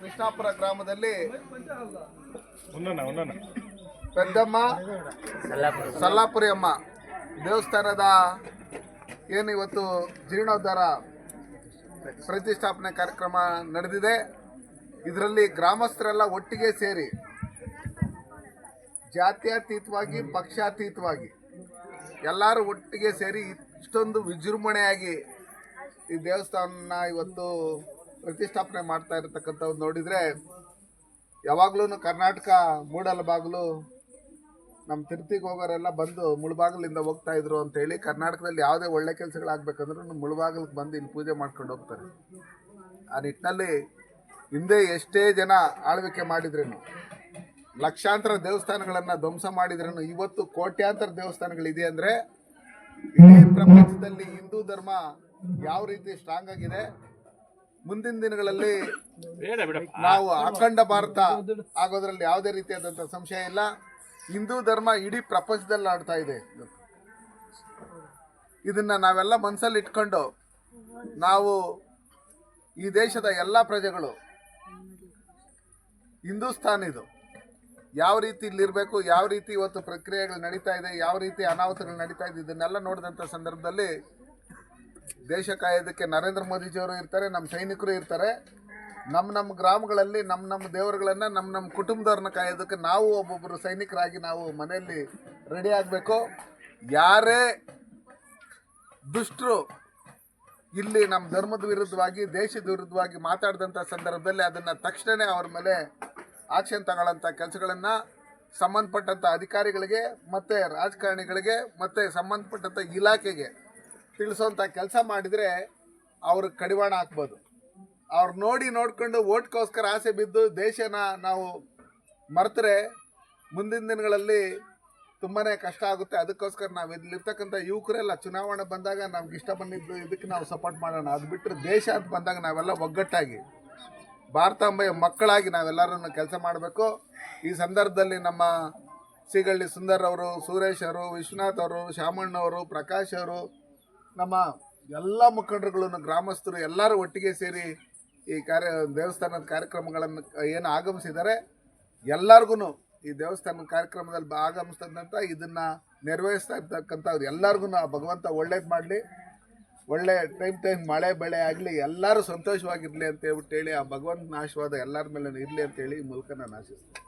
ಕೃಷ್ಣಾಪುರ ಗ್ರಾಮದಲ್ಲಿ ಪೆದ್ದಮ್ಮ ಸಲ್ಲಾಪುರಿ. ಅಮ್ಮ ದೇವಸ್ಥಾನದ ಏನು ಇವತ್ತು ಜೀರ್ಣೋದ್ಧಾರ ಪ್ರತಿಷ್ಠಾಪನೆ ಕಾರ್ಯಕ್ರಮ ನಡೆದಿದೆ. ಇದರಲ್ಲಿ ಗ್ರಾಮಸ್ಥರೆಲ್ಲ ಒಟ್ಟಿಗೆ ಸೇರಿ ಜಾತ್ಯತೀತವಾಗಿ ಪಕ್ಷಾತೀತವಾಗಿ ಎಲ್ಲರೂ ಒಟ್ಟಿಗೆ ಸೇರಿ ಇಷ್ಟೊಂದು ವಿಜೃಂಭಣೆಯಾಗಿ ಈ ದೇವಸ್ಥಾನ ಇವತ್ತು ಪ್ರತಿಷ್ಠಾಪನೆ ಮಾಡ್ತಾ ಇರತಕ್ಕಂಥವ್ರು ನೋಡಿದರೆ ಯಾವಾಗಲೂ ಕರ್ನಾಟಕ ಮೂಡಲ ಬಾಗಿಲು ನಮ್ಮ ತಿರ್ತಿಗೆ ಹೋಗೋರೆಲ್ಲ ಬಂದು ಮುಳುಬಾಗಿಲಿಂದ ಹೋಗ್ತಾ ಇದ್ರು ಅಂತೇಳಿ ಕರ್ನಾಟಕದಲ್ಲಿ ಯಾವುದೇ ಒಳ್ಳೆ ಕೆಲಸಗಳಾಗಬೇಕಂದ್ರೂ ಮುಳುಬಾಗಿಲಿಗೆ ಬಂದು ಇಲ್ಲಿ ಪೂಜೆ ಮಾಡ್ಕೊಂಡು ಹೋಗ್ತಾರೆ. ಆ ನಿಟ್ಟಿನಲ್ಲಿ ಹಿಂದೆ ಎಷ್ಟೇ ಜನ ಆಳ್ವಿಕೆ ಮಾಡಿದ್ರೇನು, ಲಕ್ಷಾಂತರ ದೇವಸ್ಥಾನಗಳನ್ನು ಧ್ವಂಸ ಮಾಡಿದ್ರೇನು, ಇವತ್ತು ಕೋಟ್ಯಾಂತರ ದೇವಸ್ಥಾನಗಳಿದೆ ಅಂದರೆ ಇಡೀ ಪ್ರಪಂಚದಲ್ಲಿ ಹಿಂದೂ ಧರ್ಮ ಯಾವ ರೀತಿ ಸ್ಟ್ರಾಂಗ್ ಆಗಿದೆ ಮುಂದಿನ ದಿನಗಳಲ್ಲಿ ನಾವು ಅಖಂಡ ಭಾರತ ಆಗೋದ್ರಲ್ಲಿ ಯಾವುದೇ ರೀತಿಯಾದಂಥ ಸಂಶಯ ಇಲ್ಲ. ಹಿಂದೂ ಧರ್ಮ ಇಡೀ ಪ್ರಪಂಚದಲ್ಲಿ ಆಡ್ತಾ ಇದೆ. ಇದನ್ನ ನಾವೆಲ್ಲ ಮನಸ್ಸಲ್ಲಿ ಇಟ್ಕೊಂಡು ನಾವು ಈ ದೇಶದ ಎಲ್ಲ ಪ್ರಜೆಗಳು ಹಿಂದೂಸ್ತಾನ್ ಇದು ಯಾವ ರೀತಿ ಇಲ್ಲಿರಬೇಕು ಯಾವ ರೀತಿ ಇವತ್ತು ಪ್ರಕ್ರಿಯೆಗಳು ನಡೀತಾ ಇದೆ ಯಾವ ರೀತಿ ಅನಾಹುತಗಳು ನಡೀತಾ ಇದೆ ಇದನ್ನೆಲ್ಲ ನೋಡಿದಂಥ ಸಂದರ್ಭದಲ್ಲಿ ದೇಶ ಕಾಯೋದಕ್ಕೆ ನರೇಂದ್ರ ಮೋದಿಜಿಯವರು ಇರ್ತಾರೆ ನಮ್ಮ ಸೈನಿಕರು ಇರ್ತಾರೆ. ನಮ್ಮ ನಮ್ಮ ಗ್ರಾಮಗಳಲ್ಲಿ ನಮ್ಮ ನಮ್ಮ ದೇವರುಗಳನ್ನು ನಮ್ಮ ನಮ್ಮ ಕುಟುಂಬದವ್ರನ್ನ ಕಾಯೋದಕ್ಕೆ ನಾವು ಒಬ್ಬೊಬ್ಬರು ಸೈನಿಕರಾಗಿ ನಾವು ಮನೆಯಲ್ಲಿ ರೆಡಿ ಆಗಬೇಕು. ಯಾರೇ ದುಷ್ಟರು ಇಲ್ಲಿ ನಮ್ಮ ಧರ್ಮದ ವಿರುದ್ಧವಾಗಿ, ದೇಶದ ವಿರುದ್ಧವಾಗಿ ಮಾತಾಡಿದಂಥ ಸಂದರ್ಭದಲ್ಲಿ ಅದನ್ನು ತಕ್ಷಣವೇ ಅವ್ರ ಮೇಲೆ ಆಕ್ಷನ್ ತಗೊಳ್ಳೋಂಥ ಕೆಲಸಗಳನ್ನು ಸಂಬಂಧಪಟ್ಟಂಥ ಅಧಿಕಾರಿಗಳಿಗೆ, ಮತ್ತು ರಾಜಕಾರಣಿಗಳಿಗೆ, ಮತ್ತು ಸಂಬಂಧಪಟ್ಟಂಥ ಇಲಾಖೆಗೆ ತಿಳಿಸೋಂಥ ಕೆಲಸ ಮಾಡಿದರೆ ಅವ್ರಿಗೆ ಕಡಿವಾಣ ಹಾಕ್ಬೋದು. ಅವ್ರು ನೋಡಿ ನೋಡ್ಕೊಂಡು ಓಟ್ಗೋಸ್ಕರ ಆಸೆ ಬಿದ್ದು ದೇಶನ ನಾವು ಮರೆತರೆ ಮುಂದಿನ ದಿನಗಳಲ್ಲಿ ತುಂಬಾ ಕಷ್ಟ ಆಗುತ್ತೆ. ಅದಕ್ಕೋಸ್ಕರ ನಾವು ಇಲ್ಲಿರ್ತಕ್ಕಂಥ ಯುವಕರೆಲ್ಲ ಚುನಾವಣೆ ಬಂದಾಗ ನಮ್ಗೆ ಇಷ್ಟ ಬಂದಿದ್ದು ಇದಕ್ಕೆ ನಾವು ಸಪೋರ್ಟ್ ಮಾಡೋಣ. ಅದು ಬಿಟ್ಟರೆ ದೇಶ ಅಂತ ಬಂದಾಗ ನಾವೆಲ್ಲ ಒಗ್ಗಟ್ಟಾಗಿ, ಭಾರತಾಂಬೆಯ ಮಕ್ಕಳಾಗಿ ನಾವೆಲ್ಲರನ್ನು ಕೆಲಸ ಮಾಡಬೇಕು. ಈ ಸಂದರ್ಭದಲ್ಲಿ ನಮ್ಮ ಸಿಗಳ್ಳಿ ಸುಂದರ್ ಅವರು, ಸುರೇಶ್ ಅವರು, ವಿಶ್ವನಾಥ್ ಅವರು ಶಾಮಣ್ಣವರು ಪ್ರಕಾಶ್ ಅವರು ನಮ್ಮ ಎಲ್ಲ ಮುಖಂಡರುಗಳನ್ನು, ಗ್ರಾಮಸ್ಥರು ಎಲ್ಲರೂ ಒಟ್ಟಿಗೆ ಸೇರಿ ಈ ಕಾರ್ಯ, ದೇವಸ್ಥಾನದ ಕಾರ್ಯಕ್ರಮಗಳನ್ನು ಏನು ಆಗಮಿಸಿದ್ದಾರೆ ಎಲ್ಲರಿಗೂ ಈ ದೇವಸ್ಥಾನದ ಕಾರ್ಯಕ್ರಮದಲ್ಲಿ ಆಗಮಿಸ್ತದಂತ ಇದನ್ನು ನೆರವೇರಿಸ್ತಾ ಇರ್ತಕ್ಕಂಥವ್ರು ಎಲ್ಲರಿಗೂ ಆ ಭಗವಂತ ಒಳ್ಳೇದು ಮಾಡಲಿ, ಒಳ್ಳೆ ಟೈಮ್ ಟೈಮ್ ಮಳೆ, ಬೆಳೆ ಆಗಲಿ, ಎಲ್ಲರೂ ಸಂತೋಷವಾಗಿರಲಿ ಅಂತ ಹೇಳ್ಬಿಟ್ಟು ಹೇಳಿ ಆ ಭಗವಂತನ ಆಶೀರ್ವಾದ ಎಲ್ಲರ ಮೇಲೆ ಇರಲಿ ಅಂತೇಳಿ ಈ ಮೂಲಕ ನಾನು ಆಶಿಸ್ತೀನಿ.